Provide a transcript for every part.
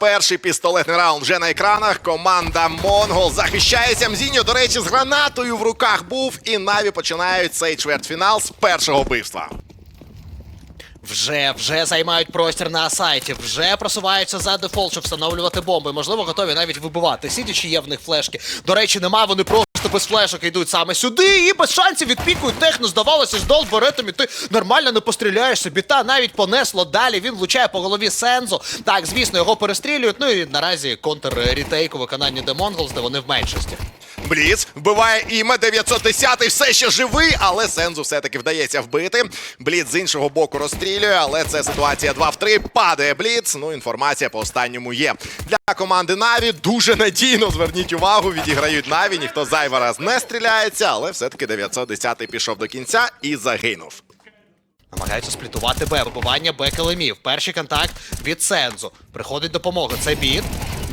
Перший пістолетний раунд вже на екранах. Команда Монгол захищається. Мзіньо, до речі, з гранатою в руках був. І Наві починають цей чвертьфінал з першого вбивства. Вже вже займають простір на сайті, вже просуваються за дефолт, щоб встановлювати бомби. Можливо, готові навіть вибивати. Сидячи, є в них флешки. До речі, нема, вони просто без флешок йдуть саме сюди і без шансів відпікують техно. Здавалося, ж долборетом і ти нормально не постріляєш собі. Та навіть понесло далі. Він влучає по голові Сензо. Так, звісно, його перестрілюють. Ну і наразі контр рітейк у виконанні Mongols, де вони в меншості. Бліц вбиває іме 910 все ще живий, але Сензу все-таки вдається вбити. Бліц з іншого боку розстрілює, але це ситуація 2 в 3. Падає Бліц. Ну, інформація по останньому є. Для команди Наві дуже надійно зверніть увагу. Відіграють Наві. Ніхто зайва раз не стріляється, але все-таки 910 пішов до кінця і загинув. Намагаються сплітувати Б. Вибивання Б килимів. Перший контакт від Сензу. Приходить допомога. Це біт.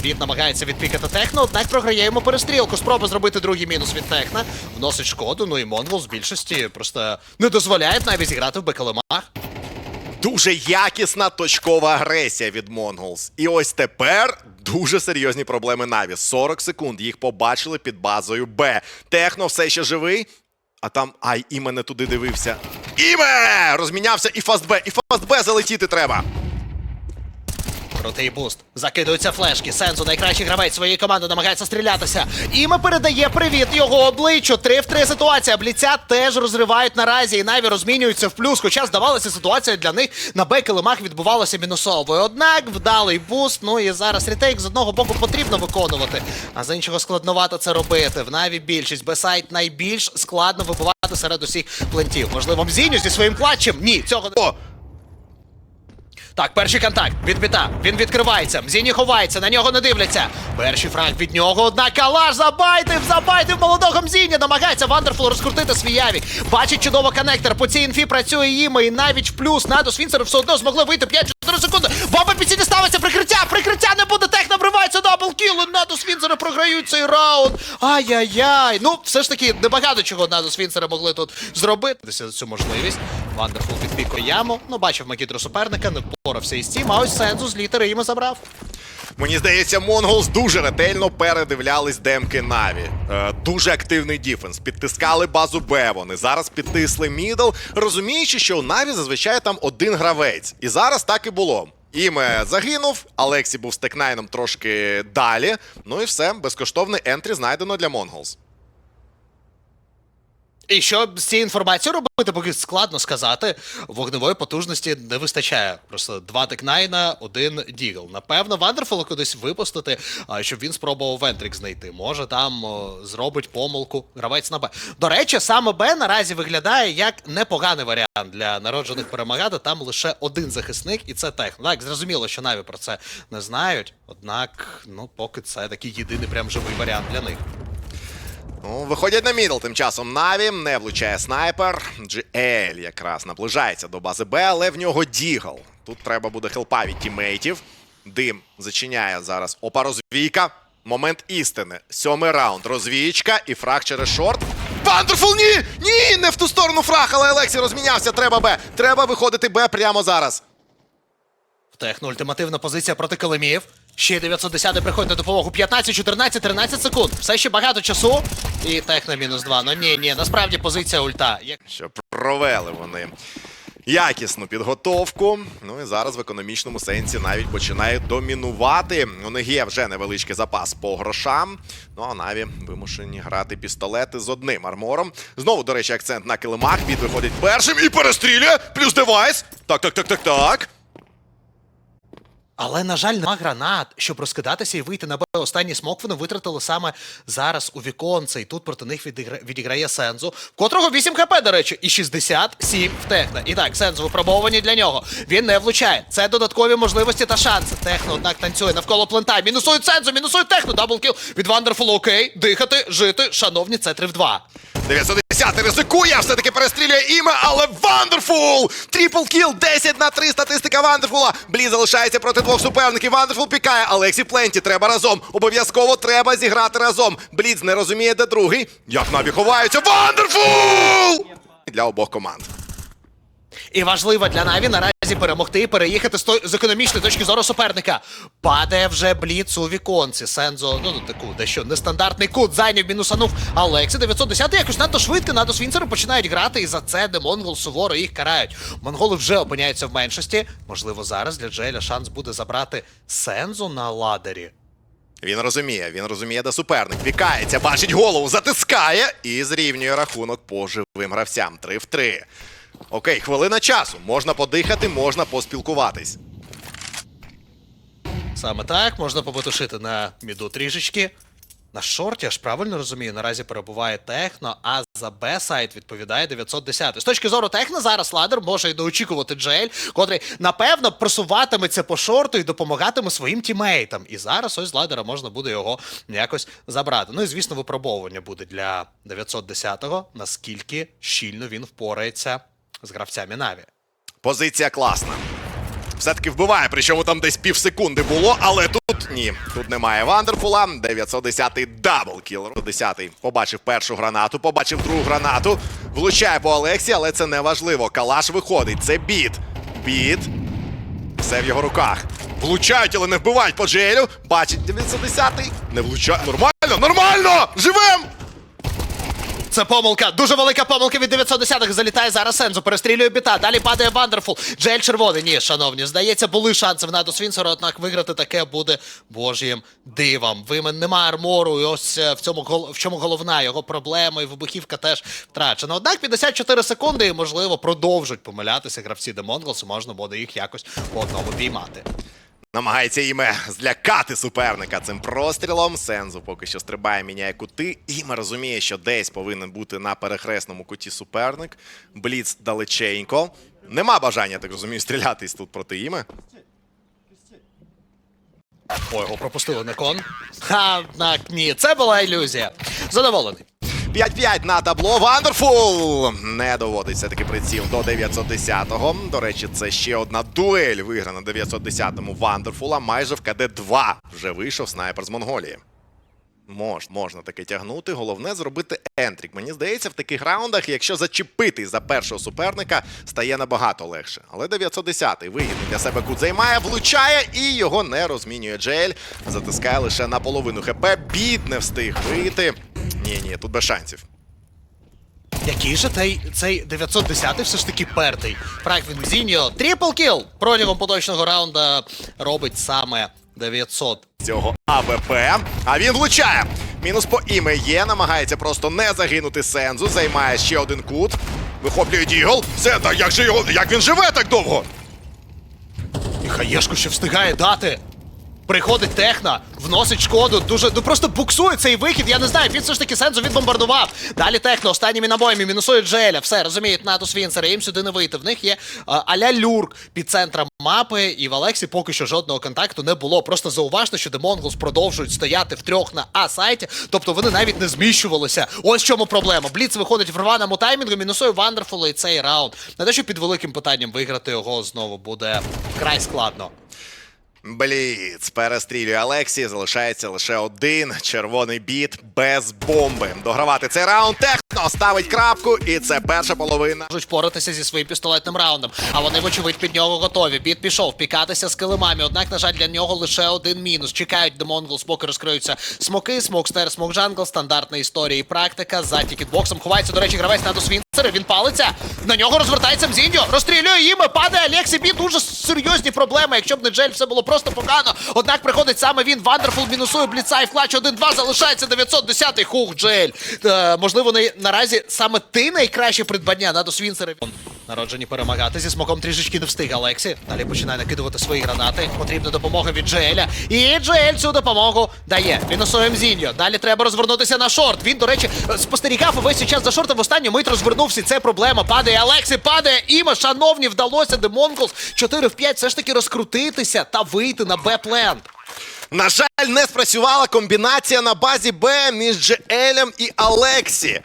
Біт намагається відпікати техно, однак програє йому перестрілку. Спроба зробити другий мінус від техна. Вносить шкоду. Ну і Монвол з більшості просто не дозволяє навіть зіграти в Б-килимах. Дуже якісна точкова агресія від Монголс. І ось тепер дуже серйозні проблеми Наві. 40 секунд їх побачили під базою Б. Техно все ще живий. А там ай, іме не туди дивився. Іме! Розмінявся і фаст Б, і фаст Б залетіти треба. Крутий буст. Закидуються флешки. Сензу, найкращий гравець своєї команди, намагається стрілятися. Іме передає привіт його обличчю. Три в три ситуація. Бліця теж розривають наразі. І Наві розмінюються в плюс. Хоча здавалося, ситуація для них на бекелемах відбувалася мінусовою. Однак вдалий буст. Ну і зараз рітейк з одного боку потрібно виконувати, а з іншого складновато це робити. В Наві більшість. Бесайт найбільш складно вибивати серед усіх плентів. Можливо, Мзіню зі своїм клатчем. Ні, цього не. Так, перший контакт від біта. Він відкривається. Мзіні ховається, на нього не дивляться. Перший фраг від нього, однак калаш забайтив, забайтив молодого Мзіні. Намагається Вандерфул розкрутити свій яві. Бачить чудово коннектор. По цій інфі працює їм і навіть плюс. Надус Вінцеру все одно змогли вийти 5-4 секунди. Бомба під ставиться, прикриття, прикриття не буде. Тех набривається даблкіл. І Надус Вінцери програють цей раунд. Ай-яй-яй. Ну, все ж таки, небагато чого Надус Вінцери могли тут зробити. Цю можливість. Вандерфул підпікує яму. Ну, бачив Макітру суперника, не впорався із цим, а ось Сензу з літери йому забрав. Мені здається, Монголс дуже ретельно передивлялись демки Наві. Е, дуже активний діфенс. Підтискали базу Б. Вони зараз підтисли мідл, розуміючи, що у Наві зазвичай там один гравець. І зараз так і було. Іме загинув, Алексі був з текнайном трошки далі. Ну і все, безкоштовний ентрі знайдено для Монголс. І що з цією інформацією робити, поки складно сказати. Вогневої потужності не вистачає. Просто два текнайна, один дігл. Напевно, Вандерфола кудись випустити, щоб він спробував Вентрік знайти. Може, там зробить помилку гравець на Б. До речі, саме Б наразі виглядає як непоганий варіант для народжених перемагати. Там лише один захисник, і це Техно. Так, зрозуміло, що Наві про це не знають. Однак, ну, поки це такий єдиний прям живий варіант для них. Ну, виходять на мідл. Тим часом Наві не влучає снайпер. GL якраз наближається до бази Б, але в нього дігл. Тут треба буде хелпа від тімейтів. Дим зачиняє зараз опа розвійка. Момент істини. Сьомий раунд. Розвієчка і фраг через шорт. Вандерфул! Ні! Ні! Не в ту сторону фраг, але Олексій розмінявся. Треба Б. Треба виходити Б прямо зараз. Техно ультимативна позиція проти Килимів. Ще 910 приходить на допомогу. 15, 14, 13 секунд. Все ще багато часу. І техно мінус 2. Ну ні, ні, насправді позиція ульта. Як... що провели вони якісну підготовку. Ну і зараз в економічному сенсі навіть починають домінувати. У них є вже невеличкий запас по грошам. Ну а Наві вимушені грати пістолети з одним армором. Знову, до речі, акцент на килимах. Біт виходить першим і перестрілює. Плюс девайс. Так, так, так, так, так. Але, на жаль, нема гранат, щоб розкидатися і вийти на Б. Останній смок вони витратили саме зараз у віконце. І тут проти них відігра... відіграє Сензу, котрого 8 хп, до речі, і 67 в техно. І так, Сензу випробовані для нього. Він не влучає. Це додаткові можливості та шанси. Техно, однак, танцює навколо плента. Мінусують Сензу, мінусують техно. Даблкіл від Вандерфулу. Окей, дихати, жити. Шановні, це 3 в 2. 910 ризикує, все-таки перестрілює іме, але Вандерфул! Трипл кіл, 10 на 3 статистика Вандерфула. Блі залишається проти двох суперників. Вандерфул пікає. Алексі Пленті, треба разом. Обов'язково треба зіграти разом. Бліц не розуміє, де другий. Як наві ховаються. Вандерфул! Для обох команд. І важливо для Наві наразі перемогти переїхати з, той, з економічної точки зору суперника. Падає вже бліц у віконці. Сензо, ну таку дещо нестандартний кут зайняв, мінусанув Алексі. 910 якось надто швидко, надто свінцери починають грати, і за це Демонгол суворо їх карають. Монголи вже опиняються в меншості. Можливо, зараз для Джеля шанс буде забрати Сензо на ладері. Він розуміє, він розуміє, де суперник. Вікається, бачить голову, затискає і зрівнює рахунок по живим гравцям. 3 в 3. Окей, хвилина часу. Можна подихати, можна поспілкуватись. Саме так, можна побутушити на міду трішечки. На шорті, я ж правильно розумію, наразі перебуває Техно, а за Б сайт відповідає 910. З точки зору Техно, зараз ладер може й доочікувати Джель, котрий напевно просуватиметься по шорту і допомагатиме своїм тімейтам. І зараз ось з ладера можна буде його якось забрати. Ну і звісно, випробовування буде для 910-го, наскільки щільно він впорається з гравцями Наві. Позиція класна. Все-таки вбиває, причому там десь пів секунди було, але тут ні. Тут немає Вандерфула. 910-й даблкіл. 10-й побачив першу гранату, побачив другу гранату. Влучає по Олексі, але це не важливо. Калаш виходить. Це біт. Біт. Все в його руках. Влучають, але не вбивають по Джейлю. Бачить 910-й. Не влучає. Нормально, нормально! Живем! Це помилка, дуже велика помилка від 910-х. Залітає зараз Сензо, перестрілює біта. Далі падає Вандерфул. Джель червоний. Ні, шановні, здається, були шанси в Надо Свінсера, однак виграти таке буде божим дивом. Вимен немає армору, і ось е, в цьому в чому головна його проблема, і вибухівка теж втрачена. Однак 54 секунди, і можливо продовжують помилятися гравці Демонголс, можна буде їх якось по одному піймати. Намагається іме злякати суперника цим прострілом. Сензу поки що стрибає, міняє кути. Іме розуміє, що десь повинен бути на перехресному куті суперник. Бліц далеченько. Нема бажання, так розумію, стрілятись тут проти іме. Ой, його пропустили на кон. Ха, однак ні, це була ілюзія. Задоволений. 5-5 на табло. Вандерфул! Не доводиться таки приціл до 910-го. До речі, це ще одна дуель виграна 910-му Вандерфула. Майже в КД-2 вже вийшов снайпер з Монголії. Мож, можна таки тягнути. Головне зробити ентрік. Мені здається, в таких раундах, якщо зачепити за першого суперника, стає набагато легше. Але 910-й вигідний для себе кут займає, влучає і його не розмінює Джель. Затискає лише наполовину хп. Бід не встиг вийти. Ні, ні, тут без шансів. Який же цей, цей 910-й все ж таки пертий. Фрагмент Зіньо. Трипл кіл протягом поточного раунда робить саме 900. Цього АВП. А він влучає. Мінус по іме є. Намагається просто не загинути Сензу. Займає ще один кут. Вихоплює Дігл. Так як же його. Як він живе так довго? І хаєшку ще встигає дати. Приходить техна, вносить шкоду, дуже ну просто буксує цей вихід. Я не знаю, він все ж таки сензу відбомбардував. Далі техно останніми набоями мінусує Джеля. Все розуміють Натус Вінсера, їм сюди не вийти. В них є аля люрк під центром мапи, і в Алексі поки що жодного контакту не було. Просто зауважте, що Демонголс продовжують стояти втрьох на А сайті, тобто вони навіть не зміщувалися. Ось в чому проблема. Бліц виходить в рваному таймінгу, мінусує Вандерфула і цей раунд. Не те, що під великим питанням виграти його знову буде вкрай складно. Бліц перестрілює Алексі. Залишається лише один червоний біт без бомби. Догравати цей раунд. Техно ставить крапку, і це перша половина. можуть впоратися зі своїм пістолетним раундом. А вони, вочевидь, під нього готові. Біт пішов пікатися з килимами. Однак, на жаль, для нього лише один мінус. Чекають до Монголс, поки розкриються смоки, смокстер, смок джангл, стандартна історія і практика. За тікетбоксом ховається, до речі, гравець на Свінцер. Він палиться. На нього розвертається Мзіньо. Розстрілює їм. Падає Алексі. Бі дуже серйозні проблеми. Якщо б не Джель, все було просто погано. Однак приходить саме він. Вандерфул мінусує бліца і в клатч 1-2. Залишається 910-й. Хух, Джель. Е, можливо, не, наразі саме ти найкраще придбання на Свінцера. Народжені перемагати зі смоком трішечки не встиг Алексі. Далі починає накидувати свої гранати. Потрібна допомога від Джееля. І Джеель цю допомогу дає. Мінусує Мзіньо. Далі треба розвернутися на шорт. Він, до речі, спостерігав увесь час за шортом. В останню мить розвернувся. Це проблема. Падає Алексі, падає Іма. Шановні, вдалося Демонголс 4 в 5 все ж таки розкрутитися та вийти на Б-плент. На жаль, не спрацювала комбінація на базі Б між Джеелем і Алексі.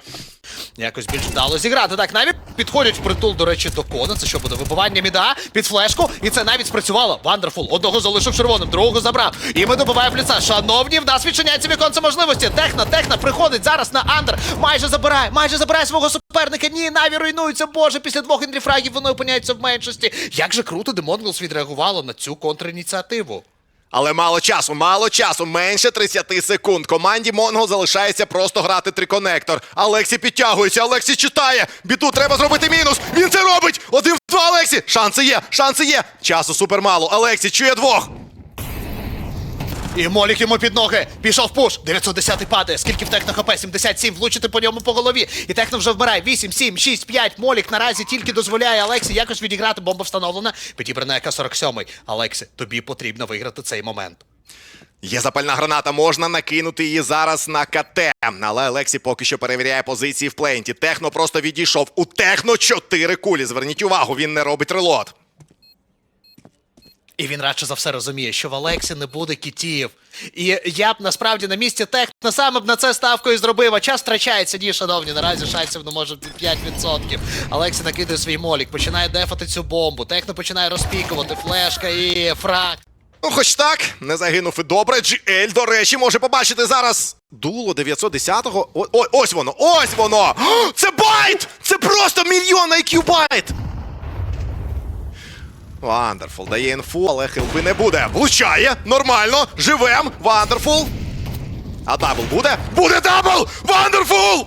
Якось більш вдало зіграти. Так, навіть підходять в притул, до речі, до кона. Це що буде вибивання міда під флешку, і це навіть спрацювало. Вандерфул одного залишив червоним, другого забрав. І ми добиваємо фліца. Шановні, в нас відчиняється віконце можливості. Техна, техна приходить зараз на андер. Майже забирає, майже забирає свого суперника. Ні, наві руйнується. Боже, після двох індріфрагів воно опиняється в меншості. Як же круто Демонглс відреагувало на цю контрініціативу. Але мало часу, мало часу, менше 30 секунд. Команді Монго залишається просто грати триконектор. Алексі підтягується, Алексі читає. Біту треба зробити мінус. Він це робить. Один в два Алексі. Шанси є, шанси є. Часу супермало. Алексі чує двох. І Молік йому під ноги. Пішов пуш. 910 падає. Скільки в техно хп? 77. Влучити по ньому по голові. І техно вже вмирає. 8, 7, 6, 5. Молік наразі тільки дозволяє Алексі якось відіграти. Бомба встановлена. Підібрана яка 47-й. Алексі, тобі потрібно виграти цей момент. Є запальна граната, можна накинути її зараз на КТ. Але Алексі поки що перевіряє позиції в плейнті. Техно просто відійшов. У техно 4 кулі. Зверніть увагу, він не робить релот. І він радше за все розуміє, що в Алексі не буде кітів. І я б насправді на місці Техно саме б на це ставкою зробив, а час втрачається, ні, шановні, наразі шансів ну може 5%. Алексі накидає свій молік, починає дефати цю бомбу. Техно починає розпікувати, флешка і фраг. Ну, хоч так, не загинув і добре. GL, до речі, може побачити зараз дуло 910-го. О, о, ось воно, ось воно! Це байт! Це просто мільйон IQ байт! Вандерфул дає інфу, але хилпи не буде. Влучає! Нормально! Живем! Вандерфул! А дабл буде? Буде дабл! Вандерфул!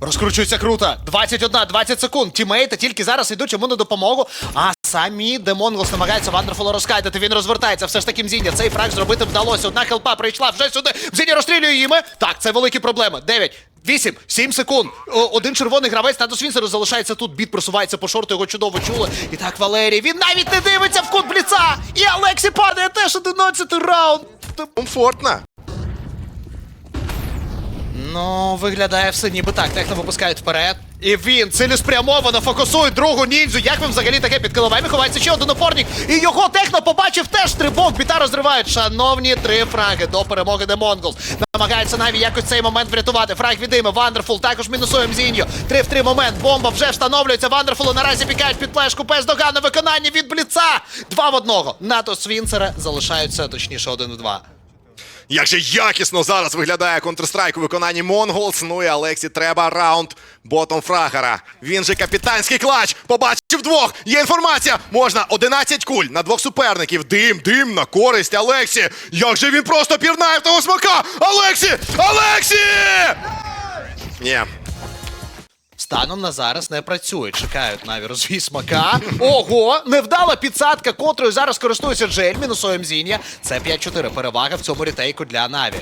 Розкручується круто. 21, 20 секунд. Тімейти тільки зараз йдуть йому на допомогу. А самі Демонголс намагаються Вандерфула розкайтати. Він розвертається. Все ж таки Мзіня. Цей фраг зробити вдалося. Одна хелпа прийшла вже сюди. Мзіня розстрілює їми. Так, це великі проблеми. 9. 8, 7 секунд. Один червоний гравець Статус Свінсеру залишається тут. Біт просувається по шорту, його чудово чули. І так, Валерій, він навіть не дивиться в кут бліца. І Алексі падає теж 11 раунд. Комфортно. Ну, виглядає все ніби так. Техно випускають вперед. І він цілеспрямовано фокусує другу ніндзю. Як вам взагалі таке під киловами ховається ще один опорник. І його техно побачив теж стрибок. Біта розривають. Шановні три фраги до перемоги де Монголс. Намагається навіть якось цей момент врятувати. Фраг відиме. Вандерфул також мінусує Мзіньо. Три в три момент. Бомба вже встановлюється. Вандерфулу наразі пікають під флешку. Бездоганне виконання від бліца. Два в одного. НАТО Свінцера залишаються, точніше, один в два. Як же якісно зараз виглядає Counter-Strike у виконанні Монголс. Ну і Алексі треба раунд ботом фрагера. Він же капітанський клач. Побачив двох. Є інформація. Можна 11 куль на двох суперників. Дим, дим на користь Алексі. Як же він просто пірнає в того смака! Алексі! Алексі! Ні. Станом на зараз не працює. Чекають наві розвій смака. Ого! Невдала підсадка, котрою зараз користується Джель, мінусує Мзіння. Це 5-4 перевага в цьому рітейку для Наві.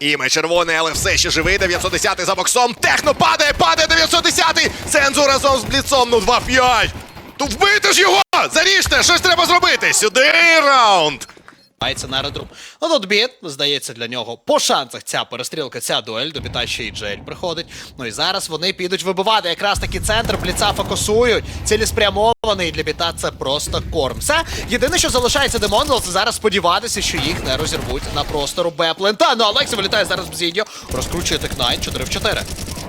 Іме червоний, але все ще живий. 910 за боксом. Техно падає, падає 910 Сензу разом з бліцом. Ну 2-5. Тут вбити ж його! Заріжте! Що ж треба зробити? Сюди раунд! Мається на редрум. Ну тут біт, здається, для нього по шансах ця перестрілка, ця дуель, до біта ще й Джель приходить. Ну і зараз вони підуть вибивати. Якраз таки центр бліца фокусують. Цілеспрямований для біта це просто корм. Все. Єдине, що залишається Демонгл, це зараз сподіватися, що їх не розірвуть на простору Беплента. Ну Алексі вилітає зараз в Зіньо, розкручує Тек-9 4 в 4.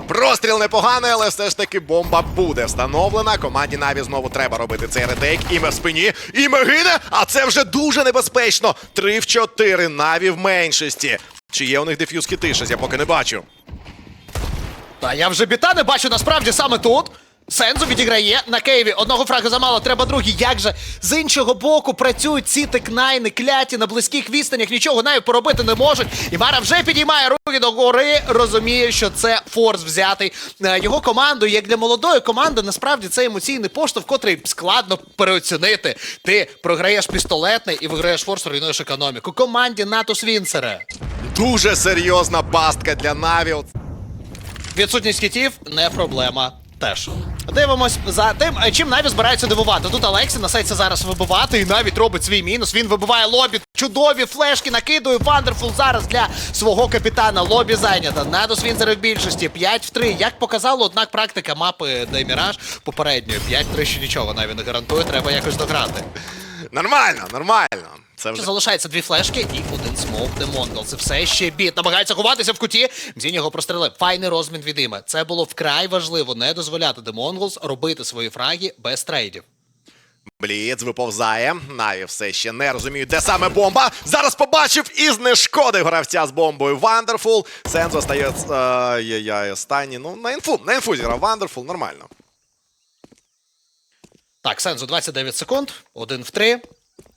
Простріл непоганий, але все ж таки бомба буде встановлена. Команді Наві знову треба робити цей ретейк. Іме в спині, іме гине, а це вже дуже небезпечно. Три в чотири. Наві в меншості. Чи є у них деф'юз китишес, я поки не бачу. Та я вже біта не бачу насправді саме тут. Сензу відіграє на Києві. Одного фрага замало, треба другий. Як же з іншого боку працюють ці текнайни, кляті на близьких відстанях, нічого навіть поробити не можуть. І Мара вже підіймає руки до гори, розуміє, що це форс взятий. Е, Його команду, як для молодої команди, насправді це емоційний поштовх, котрий складно переоцінити. Ти програєш пістолетний і виграєш форс, руйнуєш економіку. Команді НАТО Свінцера. Дуже серйозна пастка для Наві. От Відсутність кітів не проблема. Теж дивимось за тим, е, чим Наві збираються дивувати. Тут Алексі насеться зараз вибивати і навіть робить свій мінус. Він вибиває лобі. Чудові флешки накидує. Вандерфул зараз для свого капітана. Лобі зайнята. Надус він в більшості. 5 в 3. Як показало, однак практика мапи Деміраж попередньої. 5 в 3 ще нічого навіть не гарантує. Треба якось дограти. Нормально, нормально. Це вже Залишається дві флешки і один смок Демонгл. Це все ще біт. Намагається ховатися в куті. Мзінь його прострелив. Файний розмін від іме. Це було вкрай важливо не дозволяти Демонглс робити свої фраги без трейдів. Бліц виповзає. Наві все ще не розуміють, де саме бомба. Зараз побачив і знешкодив гравця з бомбою Вандерфул. Сензо стає е, останній. Ну, на інфу, на інфу зіграв Вандерфул, нормально. Так, Сензо 29 секунд, один в три.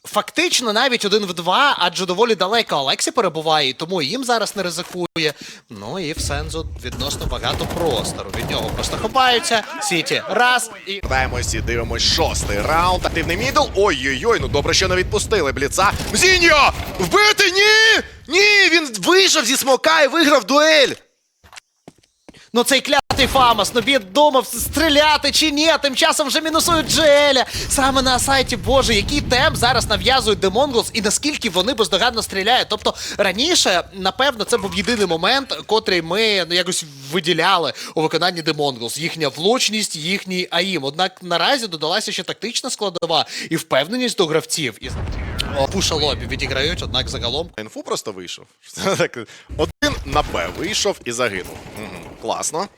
Фактично навіть один в два, адже доволі далеко Алексі перебуває, і тому їм зараз не ризикує. Ну і в Сензо відносно багато простору. Від нього просто хопаються. Сіті раз і. Вертаємось і дивимось шостий раунд. Активний мідл. Ой-ой-ой, ну добре, що не відпустили бліца. Мзіньо! Вбити! Ні! Ні! Він вийшов зі смока і виграв дуель! Ну цей клятий Фамас, ну бід думав стріляти чи ні, тим часом вже мінусують Джеля. Саме на сайті, боже, який темп зараз нав'язують Демонголс і наскільки вони бездоганно стріляють. Тобто раніше, напевно, це був єдиний момент, котрий ми ну, якось виділяли у виконанні Демонголс. Їхня влучність, їхній АІМ. Однак наразі додалася ще тактична складова і впевненість до гравців. І пуша лобі відіграють, однак загалом Інфу просто вийшов. Один на Б вийшов і загинув. Угу. Класно.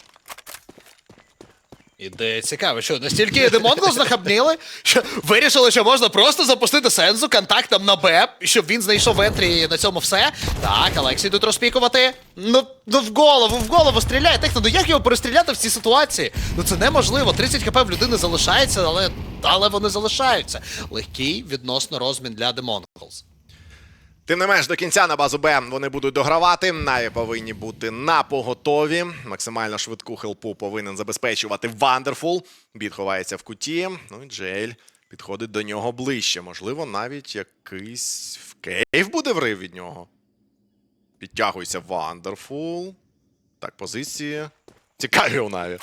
Іде цікаво, що настільки Демонгл знахабніли, що вирішили, що можна просто запустити сензу контактом на Б, щоб він знайшов ентрі на цьому все. Так, Алексій тут розпікувати. Ну, ну в голову, в голову стріляє. Техно, ну як його перестріляти в цій ситуації? Ну це неможливо. 30 хп в людини залишається, але, але вони залишаються. Легкий відносно розмін для Демонглс. Тим не менш, до кінця на базу Б вони будуть догравати. Наві повинні бути на поготові. Максимально швидку хелпу повинен забезпечувати Вандерфул. Бід ховається в куті. Ну і Джейль підходить до нього ближче. Можливо, навіть якийсь в кейв буде врив від нього. Підтягується Вандерфул. Так, позиції. Цікаві у Наві.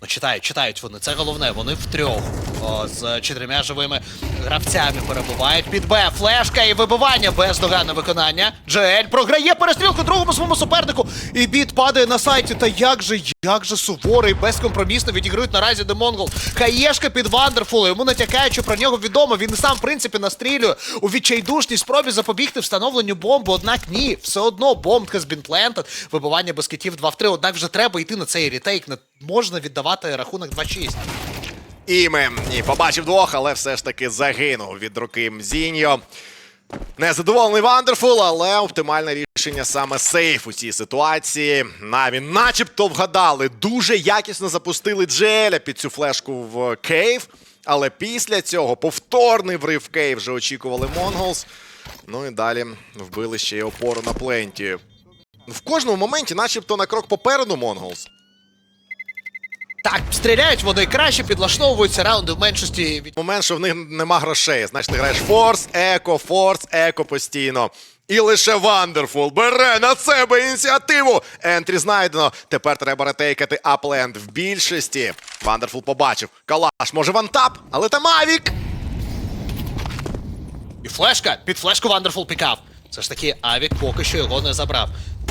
Ну, читають, читають вони. Це головне. Вони втрьох о, з чотирма живими гравцями перебувають. Під Б флешка і вибивання бездоганне виконання. Джель програє перестрілку другому своєму супернику. І біт падає на сайті. Та як же, як же суворий, безкомпромісно відіграють наразі Демонгол. Хаєшка під Вандерфулу. Йому натякають, що про нього відомо. Він сам, в принципі, настрілює у відчайдушній спробі запобігти встановленню бомби. Однак ні, все одно бомб has been planted. Вибивання без китів 2 в 3. Однак вже треба йти на цей рітейк. Не можна віддавати рахунок 2-6. Іме і побачив двох, але все ж таки загинув від руки Мзіньо. Незадоволений Вандерфул, але оптимальне рішення саме сейф у цій ситуації. Наві начебто вгадали. Дуже якісно запустили Джеля під цю флешку в Кейв. Але після цього повторний врив Кейв вже очікували Монголс. Ну і далі вбили ще й опору на пленті. В кожному моменті, начебто, на крок попереду Монголс. Так, стріляють вони краще, підлаштовуються раунди в меншості від момент, що в них нема грошей. Знаєш, ти граєш форс, еко, форс, еко постійно. І лише Вандерфул бере на себе ініціативу. Ентрі знайдено. Тепер треба ретейкати апленд в більшості. Вандерфул побачив. Калаш, може вантап, але там Авік. І флешка під флешку Вандерфул пікав. Це ж таки Авік поки що його не забрав.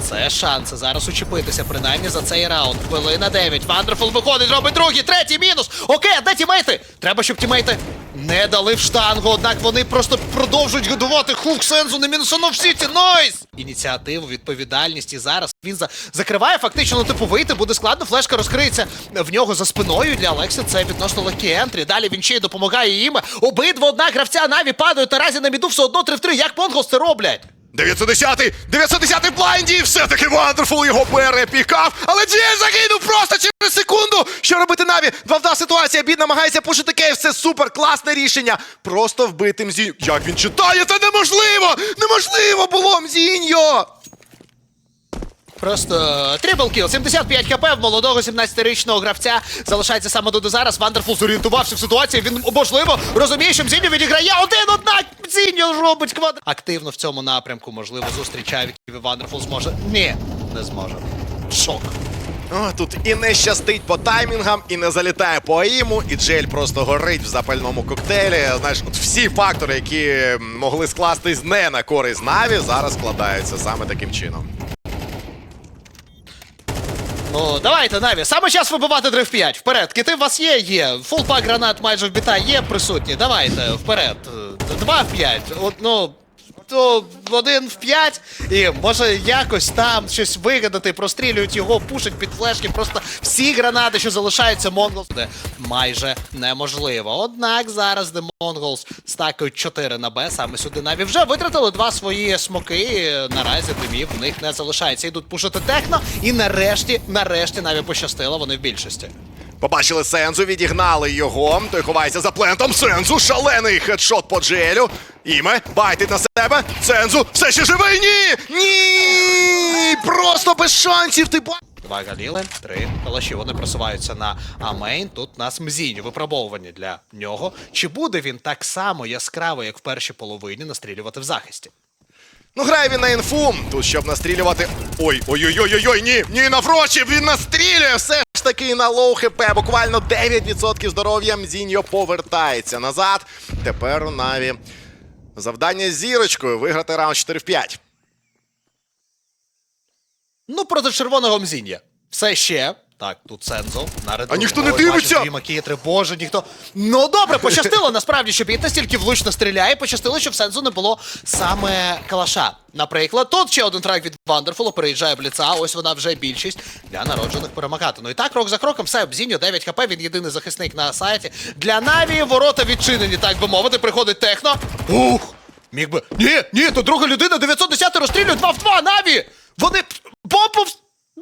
Це шанси зараз учепитися, принаймні за цей раунд. Хвилина 9. Вандерфул виходить, робить другий, третій мінус. Окей, а де тімейти? Треба, щоб тімейти не дали в штангу, однак вони просто продовжують годувати хук сензу не всі ці нойс. Ініціативу, відповідальність і зараз він за... закриває фактично, ну типу вийти буде складно. Флешка розкриється в нього за спиною. Для Олекса це відносно легкі ентрі. Далі він ще й допомагає їм. Обидва одна гравця Наві падають наразі на біду все одно 3 в 3. Як Монголс це роблять? 910-й! 910-й в блайнді! Все-таки Вандерфул його перепікав, але Джей загинув просто через секунду! Що робити Наві? Два 2 ситуація, бід намагається пушити кейв, це супер, класне рішення! Просто вбити Мзіньо. Як він читає? Це неможливо! Неможливо було Мзіньо! Просто трипл кіл, 75 хп в молодого 17-річного гравця. Залишається саме до зараз. Вандерфул зорієнтувався в ситуації. Він можливо розуміє, що Мзіньо відіграє один, однак Мзіньо робить квадрат. Активно в цьому напрямку, можливо, зустрічає і Вандерфул зможе. Ні, не зможе. Шок. О, тут і не щастить по таймінгам, і не залітає по аїму, і Джель просто горить в запальному коктейлі. Знаєш, от всі фактори, які могли скластись не на користь Наві, зараз складаються саме таким чином. Ну, давайте, Наві. Саме час вибивати дрив 5. Вперед. Кити в вас є, є. Фулпак гранат майже в біта є присутні. Давайте, вперед. Е, Два в 5. От, ну. То один в п'ять, і може якось там щось вигадати, прострілюють його, пушать під флешки. Просто всі гранати, що залишаються Монголс, буде майже неможливо. Однак зараз The Mongols стакають 4 на Б, саме сюди Наві вже витратили два свої смоки. і Наразі димів в них не залишається. Йдуть пушити техно, і нарешті, нарешті Наві пощастило, вони в більшості. Побачили Сензу, відігнали його. Той ховається за плентом. Сензу, шалений хедшот по джелю. Іме, байтить на себе. Сензу, все ще живий. Ні! Ні! Просто без шансів. Ти ба... Два галіли, три калаші. Вони просуваються на Амейн. Тут нас мзінь випробовування для нього. Чи буде він так само яскравий, як в першій половині, настрілювати в захисті? Ну, грає він на інфу. Тут щоб настрілювати. Ой, ой-ой-ой-ой, ні! Ні, на фроші! Він настрілює! Все ж таки на лоу хп. Буквально 9% здоров'я. Мзіньо повертається назад. Тепер у Наві завдання з зірочкою виграти раунд 4 в 5. Ну, проти червоного мзіння. Все ще. Так, тут Сензо. На реду. А ніхто не Ой, дивиться! бачу, Дві макітри, боже, ніхто. Ну добре, пощастило насправді, що Біт настільки влучно стріляє. Пощастило, що в Сензо не було саме калаша. Наприклад, тут ще один трек від Вандерфула переїжджає Бліца. Ось вона вже більшість для народжених перемагати. Ну і так, крок за кроком, все, Бзіньо 9 хп, він єдиний захисник на сайті. Для Наві ворота відчинені, так би мовити. Приходить техно. Ух! Міг би. Ні, ні, то друга людина 910 розстрілює 2 в 2 Наві! Вони бомбу,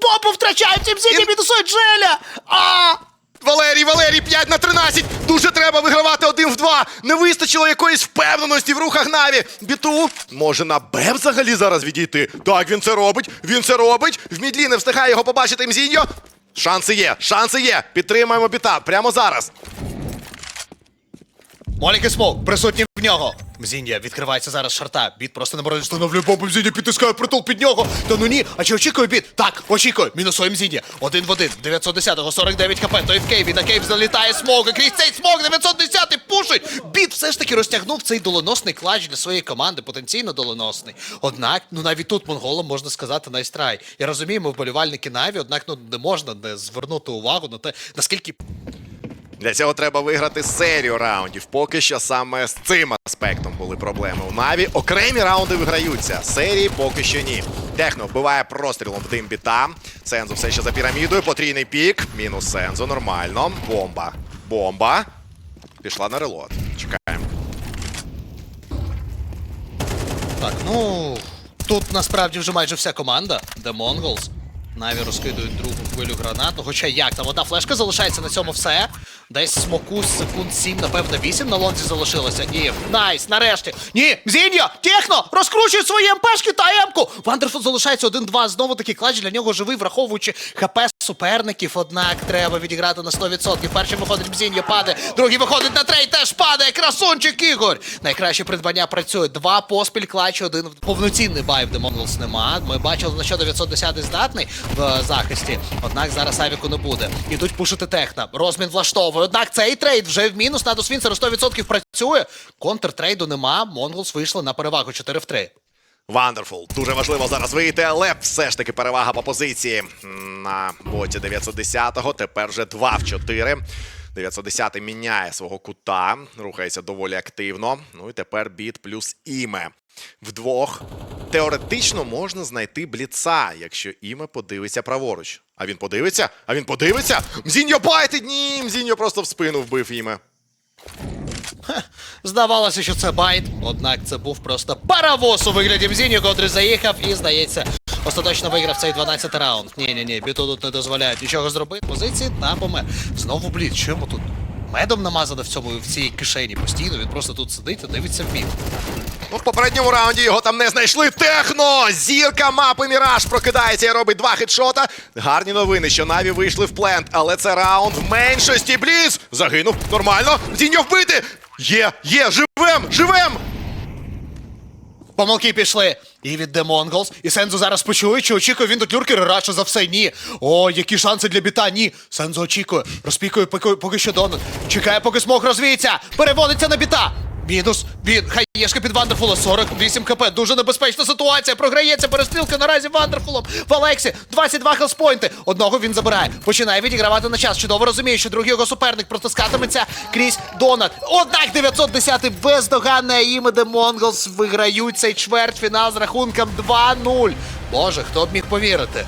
бомбу втрачають, Бзіньо мінусують Джеля! А! Валерій, Валерій, 5 на 13. Дуже треба вигравати один в два. Не вистачило якоїсь впевненості в рухах Наві. Біту може на Б взагалі зараз відійти. Так, він це робить. Він це робить. В мідлі не встигає його побачити Мзіньо. Шанси є, шанси є. Підтримаємо біта прямо зараз. Молік смок, присутні в нього. Мзіння відкривається зараз шарта. Біт просто не може встановлює бомбу. Мзіння підтискає притул під нього. Та ну ні. А чи очікує біт? Так, очікує. Мінусує Мзіння. Один в один. 910-го, 49 хп. Той в Кейві. На Кейв залітає смок. Крізь цей смок 910-й пушить. Біт все ж таки розтягнув цей доленосний клач для своєї команди. Потенційно доленосний. Однак, ну навіть тут монголам можна сказати найстрай. Я розумію, ми вболівальники Наві, однак ну не можна не звернути увагу на те, наскільки Для цього треба виграти серію раундів. Поки що саме з цим аспектом були проблеми у Наві. Окремі раунди виграються. Серії поки що ні. Техно вбиває прострілом в дим біта. Сензо все ще за пірамідою. Потрійний пік. Мінус Сензо. Нормально. Бомба. Бомба. Пішла на релот. Чекаємо. Так, ну тут насправді вже майже вся команда. The Mongols. Наві розкидують другу хвилю гранату. Хоча як там одна флешка залишається на цьому все. Десь смоку секунд 7, напевно, 8 на лонзі залишилося. І найс, нарешті. Ні, Зіньо! Техно! Розкручує свої МПшки та М-ку! Вандерфул залишається 1-2. Знову таки клач для нього живий, враховуючи ХП суперників. Однак треба відіграти на 100%. Перший виходить Бзіньо, падає. Другий виходить на трей, теж падає. Красунчик Ігор! Найкраще придбання працює. Два поспіль клачі, один повноцінний бай в The нема. Ми бачили, на що 910 здатний в захисті. Однак зараз Авіку не буде. Ідуть пушити техна. Розмін влаштовує. Однак цей трейд вже в мінус. На Досвінцера 100% працює. Контртрейду нема. Монголс вийшли на перевагу 4 в 3. Вандерфул. Дуже важливо зараз вийти, але все ж таки перевага по позиції на боті 910-го. Тепер вже 2 в 4. 910 міняє свого кута, рухається доволі активно. Ну і тепер біт плюс іме. Вдвох. Теоретично можна знайти бліца, якщо іме подивиться праворуч. А він подивиться? А він подивиться? Мзіньо байтить! Ні, Мзіньо просто в спину вбив іме. Здавалося, що це байт, однак це був просто паровоз у вигляді Мзіньо, котрий заїхав і, здається, остаточно виграв цей 12 раунд. Ні-ні-ні, біту тут не дозволяють нічого зробити. Позиції та помер. Знову блід, що йому тут? Медом намазано в цьому в цій кишені постійно. Він просто тут сидить і дивиться в бік. Ну, в попередньому раунді його там не знайшли. Техно! Зірка мапи Міраж прокидається і робить два хедшота. Гарні новини, що Наві вийшли в плент, але це раунд в меншості. Бліз! Загинув. Нормально. Зіньо вбити! Є, є, живем! Живем! Помилки пішли. І від The Mongols. І Сензо зараз почує, чи очікує він до тюркера радше за все. Ні. О, які шанси для біта. Ні. Сензо очікує. Розпікує поки, поки що Донат. Чекає, поки смог розвіється. Переводиться на біта. Мінус. Він. Хаєшка під Вандерфула. 48 кп. Дуже небезпечна ситуація. Програється перестрілка наразі Вандерфулом. В Алексі 22 хелспойнти. Одного він забирає. Починає відігравати на час. Чудово розуміє, що другий його суперник протискатиметься крізь Донат. Однак 910 бездоганне Аїми де Монголс виграють цей чвертьфінал з рахунком 2-0. Боже, хто б міг повірити?